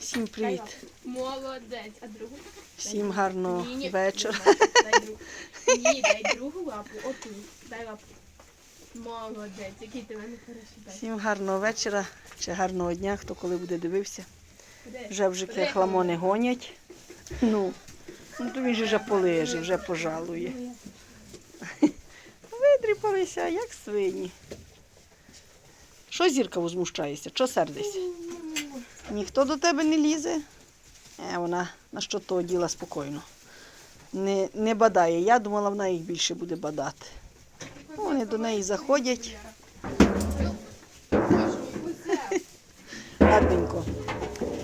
Всім привіт. Молодець. А другу? Всім гарного вечора. Ні, дай другу лапу. Оту. Дай лапу. Молодець. Який ти мене хороший. Всім гарного вечора чи гарного дня, хто коли буде дивився. Куди? Вже хламони гонять. Ну, ну то він же вже полежить, вже пожалує. Видріпалися, як свині. Що зірка возмущається? Що сердишся? Ніхто до тебе не лізе. Е, вона на що того діла спокійно. Не, не бадає. Я думала, вона їх більше буде бадати. Ну, Вони до неї заходять. Гарненько.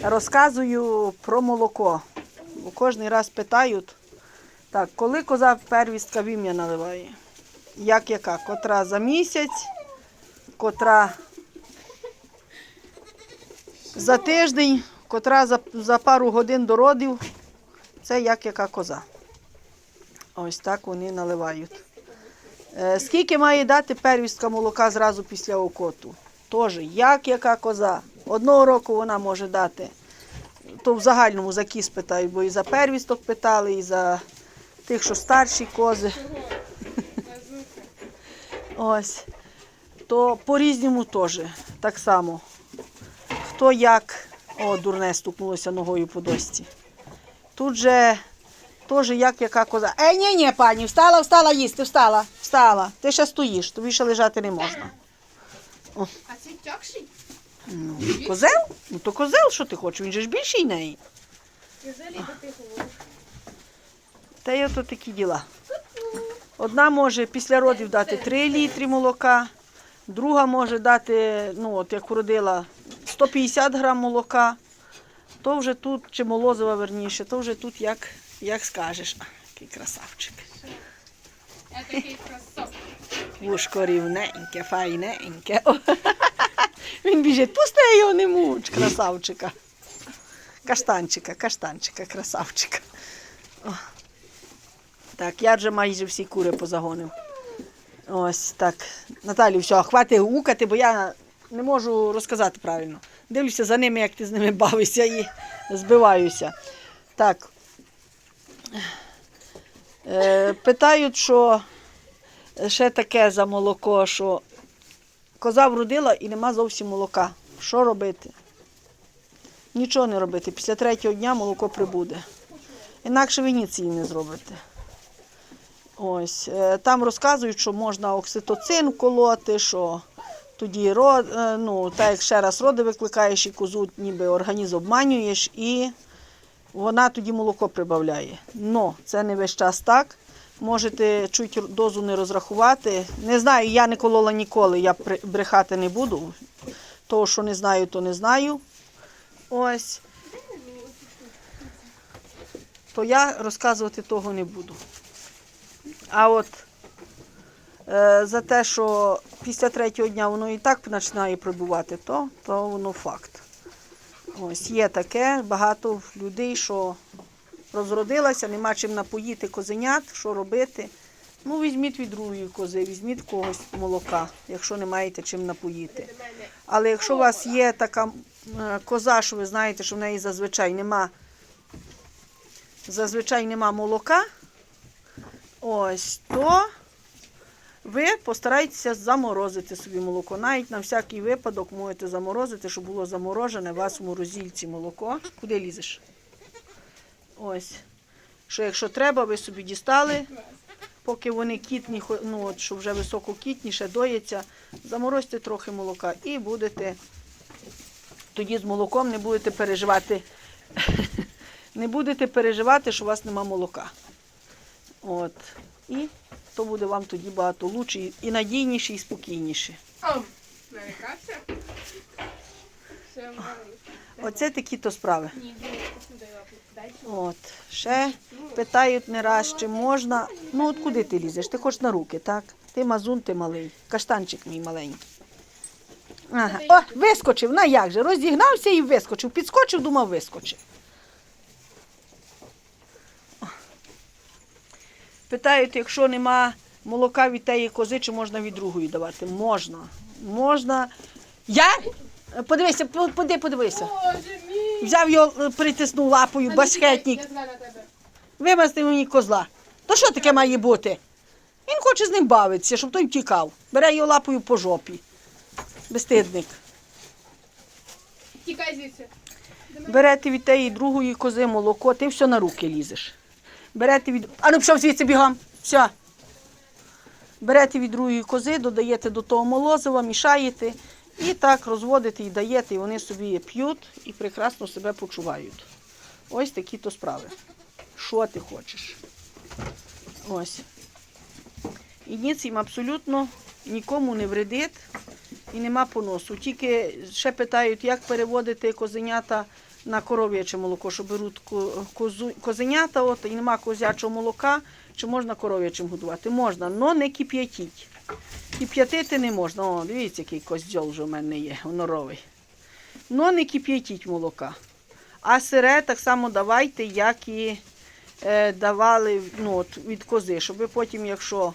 Розказую про молоко. Бо кожен раз питають, так, коли коза первістка вім'я наливає? Як яка? Котра за місяць, котра за тиждень, котра за, за пару годин до родів. Це як яка коза. Ось так вони наливають. Е, скільки має дати первістка молока зразу після окоту? Теж, як яка коза. Одного року вона може дати. То в загальному за кіз питають, бо і за первісток питали, і за тих, що старші кози. Ось. То по-різному теж. Так само. Хто як. О, дурне стукнулося ногою по досці. Тут же теж як яка коза. Ей, ні, ні, пані, встала, встала їсти, встала, встала. Ти ще стоїш, тобі ще лежати не можна. А це тякший? Ну, козел? Ну то козел, що ти хочеш? Він же ж більший неї. Та й ото такі діла. Одна може після родів дати 3 літри молока, друга може дати, ну от як родила, 150 грам молока. То вже тут, чи молозива верніше, то вже тут як, як скажеш. А, який красавчик. Я такий красавчик. Вушко рівненьке, файненьке. О, Він біжить, пусти його не муч, красавчика. Каштанчика, каштанчика, красавчика. О. Так, я вже майже всі кури позагонив. Ось так. Наталю, все, хватить гукати, бо я не можу розказати правильно. Дивлюся за ними, як ти з ними бавишся і збиваюся. Так. Е, питають, що ще таке за молоко, що коза вродила і нема зовсім молока. Що робити? Нічого не робити. Після третього дня молоко прибуде. Інакше ви ніц її не зробите. Ось. е, Там розказують, що можна окситоцин вколоти, що тоді е, ну, так як ще раз роди викликаєш і козу, ніби організм обманюєш, і вона тоді молоко прибавляє. Но це не весь час так. Можете чуть дозу не розрахувати. Не знаю, я не колола ніколи, я брехати не буду. Того, що не знаю, то не знаю. Ось. То я розказувати того не буду. А от е, за те, що після третього дня воно і так починає пробувати, то, то воно факт. Ось є таке, багато людей, що розродилася, нема чим напоїти козенят, що робити. Ну, візьміть від другої кози, візьміть когось молока, якщо не маєте чим напоїти. Але якщо у вас є така е, коза, що ви знаєте, що в неї зазвичай нема, зазвичай нема молока, ось, то ви постарайтеся заморозити собі молоко. Навіть на всякий випадок можете заморозити, щоб було заморожене у вас в морозильці молоко. Куди лізеш? Ось. Що якщо треба, ви собі дістали, поки вони кітні, ну от, що вже висококітніше доїться, заморозьте трохи молока і будете тоді з молоком не будете переживати. Не будете переживати, що у вас нема молока. От. І то буде вам тоді багато лучше і- надійніше, і спокійніше. Оце такі то справи. От. Ще питають не раз, чи можна. Ну, от куди ти лізеш? Ти хочеш на руки, так? Ти мазун, ти малий. Каштанчик мій маленький. Ага. О, вискочив, на як же? Розігнався і вискочив. Підскочив, думав, вискочив. Питають, якщо нема молока від тієї кози, чи можна від другої давати? Можна. Можна. Я? Подивися, поди, подивися. Взяв його, е, притиснув лапою, баскетник. Вимастив мені козла. То що таке має бути? Він хоче з ним бавитися, щоб той втікав. Бере його лапою по жопі. Безстидник. Тікай звідси. Берете від тієї другої кози молоко, ти все на руки лізеш. Берете від. А ну пішов звідси бігом. Все. Берете від другої кози, додаєте до того молозива, мішаєте і так розводите і даєте, і вони собі п'ють і прекрасно себе почувають. Ось такі то справи. Що ти хочеш? Ось. І ніц їм абсолютно нікому не вредить і нема поносу. Тільки ще питають, як переводити козенята на коров'яче молоко, що беруть козу, козенята, от, і нема козячого молока, чи можна коров'ячим годувати? Можна, але не кип'ятіть. Кип'ятити не можна. О, дивіться, який козьол вже в мене є, гоноровий. Но не кип'ятіть молока. А сире так само давайте, як і е, давали ну, от, від кози, щоб потім, якщо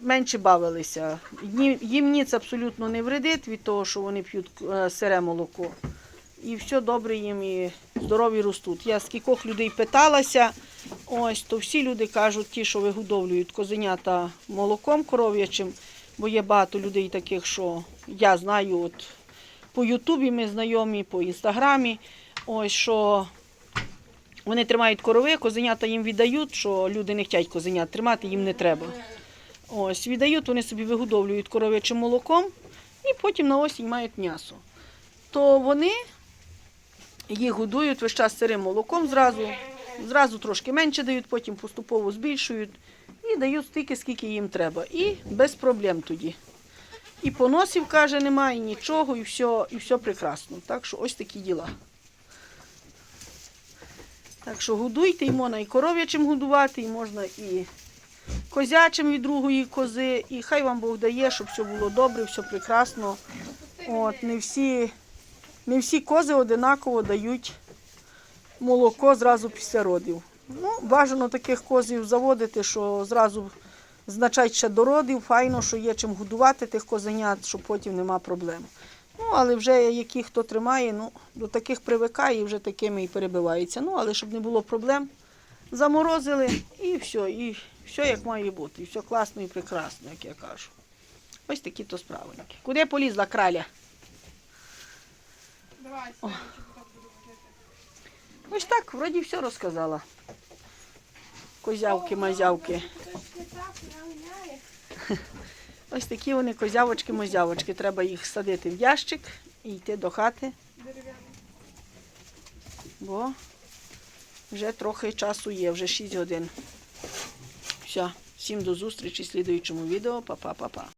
менше бавилися. Їм ніц абсолютно не вредить від того, що вони п'ють е, сире молоко. І все добре їм і здорові ростуть. Я з кількох людей питалася, ось, то всі люди кажуть, ті, що вигодовлюють козенята молоком коров'ячим, бо є багато людей таких, що я знаю, от по Ютубі ми знайомі, по інстаграмі, ось що вони тримають корови, козенята їм віддають, що люди не хочуть козенят тримати, їм не треба. Ось, віддають, вони собі вигодовлюють коров'ячим молоком і потім на осінь мають м'ясо. То вони їх годують весь час сирим молоком зразу, зразу трошки менше дають, потім поступово збільшують і дають стільки, скільки їм треба. І без проблем тоді. І поносів, каже, немає, нічого, і все, і все прекрасно. Так що ось такі діла. Так що годуйте, і можна і коров'ячим годувати, і можна і козячим від другої кози. І хай вам Бог дає, щоб все було добре, все прекрасно. От, не всі, не всі кози одинаково дають молоко зразу після родів. Ну, бажано таких козів заводити, що зразу значать ще до родів, файно, що є чим годувати тих козенят, що потім нема проблем. Ну, але вже які хто тримає, ну, до таких привикає і вже такими і перебивається. Ну, але щоб не було проблем, заморозили і все, і все як має бути. І все класно і прекрасно, як я кажу. Ось такі то справеньки. Куди полізла краля? Давай, так буду. Ось так, вроді все розказала. Козявки, мазявки. Ось такі вони козявочки-мозявочки. Треба їх садити в ящик і йти до хати, бо вже трохи часу є, вже 6 годин. Все, всім до зустрічі в слідуючому відео. Па-па-па-па.